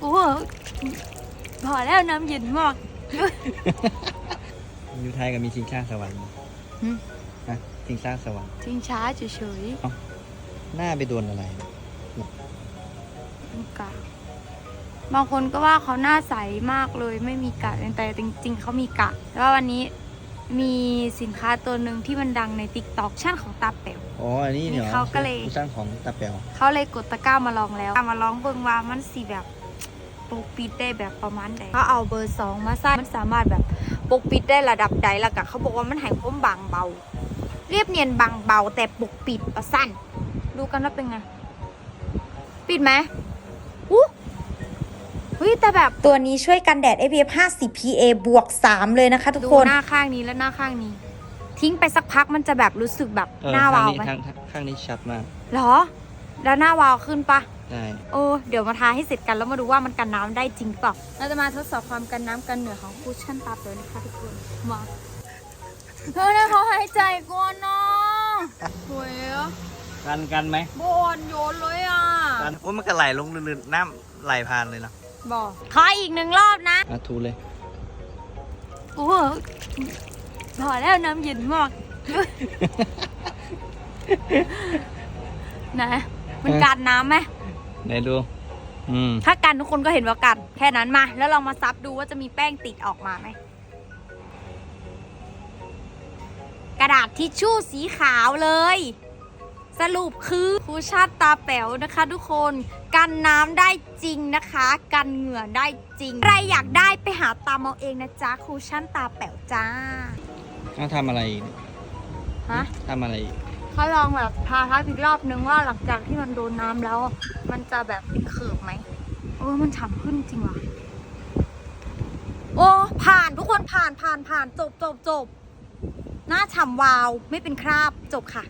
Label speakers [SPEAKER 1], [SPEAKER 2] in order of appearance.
[SPEAKER 1] โอ้พอแล้วน้ำเย็นมาก
[SPEAKER 2] อยู่ไทยก็มีชิงช้าสวรรค์
[SPEAKER 1] หึ
[SPEAKER 2] นะชิงช้าสวรรค์
[SPEAKER 1] ทิ้งช้าเฉย
[SPEAKER 2] หน้าไปโดนอะไร
[SPEAKER 1] ๆมีกะบางคนก็ว่าเขาหน้าใสมากเลยไม่มีกะแต่จริงๆเขามีกะแต่ว่าวันนี้มีสินค้าตัวหนึ่งที่มันดังในติ๊กต็อกชั่นของตาแป๋ว
[SPEAKER 2] อ๋อ อันนี้เนี่ย
[SPEAKER 1] นี่เขาก็เลย
[SPEAKER 2] ผู้สร้างของตาแป๋ว
[SPEAKER 1] เขาเลยกดตะกร้ามาลองแล้วมาลองเบิ่งว่ามันสีแบบ ปกปิดได้แบบประมาณใดเขาเอาเบอร์สองมาใส่มันสามารถแบบปกปิดได้ระดับใดแล้วก็เขาบอกว่ามันใหายคมบางเบา เรียบเนียนบางเบา แต่ปกปิดประสั้นดูกันว่าเป็นไง ปิดไหมอู้เฮ้ยแต่แบบ
[SPEAKER 3] ตัวนี้ช่วยกันแดด SPF 50 PA บวก 3 เลยนะคะ ทุก
[SPEAKER 1] ดู
[SPEAKER 3] คน
[SPEAKER 1] หน้าข้างนี้และหน้าข้างนี้ ทิ้งไปสักพักมันจะแบบรู้สึกแบบ
[SPEAKER 2] เออ
[SPEAKER 1] หน้าวาว
[SPEAKER 2] ข้างนี้
[SPEAKER 1] ไหม
[SPEAKER 2] ข้างข้างนี้ชัดมาก
[SPEAKER 1] เหรอ แล้วหน้าวาวขึ้นปะ
[SPEAKER 2] ใช่
[SPEAKER 1] โอ้เดี๋ยวมาทาให้เสร็จกันแล้วมาดูว่ามันกันน้ำได้จริงเปล่าเราจะมาทดสอบความกันน้ำกันเหนือของคุชชั่นตาเปลวนะคะทุกคนมาเธอเนี่ยเขาหายใจก่อนเนาะสวยอะ
[SPEAKER 2] กันกันไหม
[SPEAKER 1] บอนโยนเลยอะ
[SPEAKER 2] กันโอ้ยมันก็ไหลลงลื่นๆน้ำไหลผ่านเลยนะ
[SPEAKER 1] บอกขออีกหนึ่งรอบนะ
[SPEAKER 2] อะทูเลย
[SPEAKER 1] โอ้พอแล้วน้ำเย็นมากนะมันกันน้ำไหม
[SPEAKER 2] ไหนดู อืม
[SPEAKER 1] ถ้ากันทุกคนก็เห็นว่ากัน แค่นั้นมา แล้วลองมาซับดูว่าจะมีแป้งติดออกมาไหม กระดาษทิชชู่สีขาวเลย สรุปคือคูชั่นตาแป๋วนะคะ ทุกคน กันน้ำได้จริงนะคะ กันเหงื่อได้จริง ใครอยากได้ไปหาตามเอาเองนะจ๊ะคูชั่นตาแป๋วจ้า
[SPEAKER 2] เขาทำอะไรอีกเนี่ย
[SPEAKER 1] ฮะ
[SPEAKER 2] ทำอะไรอีก
[SPEAKER 1] เขาลองแบบทาทับอีกรอบนึงว่าหลังจากที่มันโดนน้ำแล้ว มันจะแบบเป็นเขิบไหมเออมันฉ่ำขึ้นจริงว่ะโอ้ ผ่านทุกคนผ่านผ่านผ่านจบจบจบหน้าฉ่ำวาวไม่เป็นคราบจบค่ะ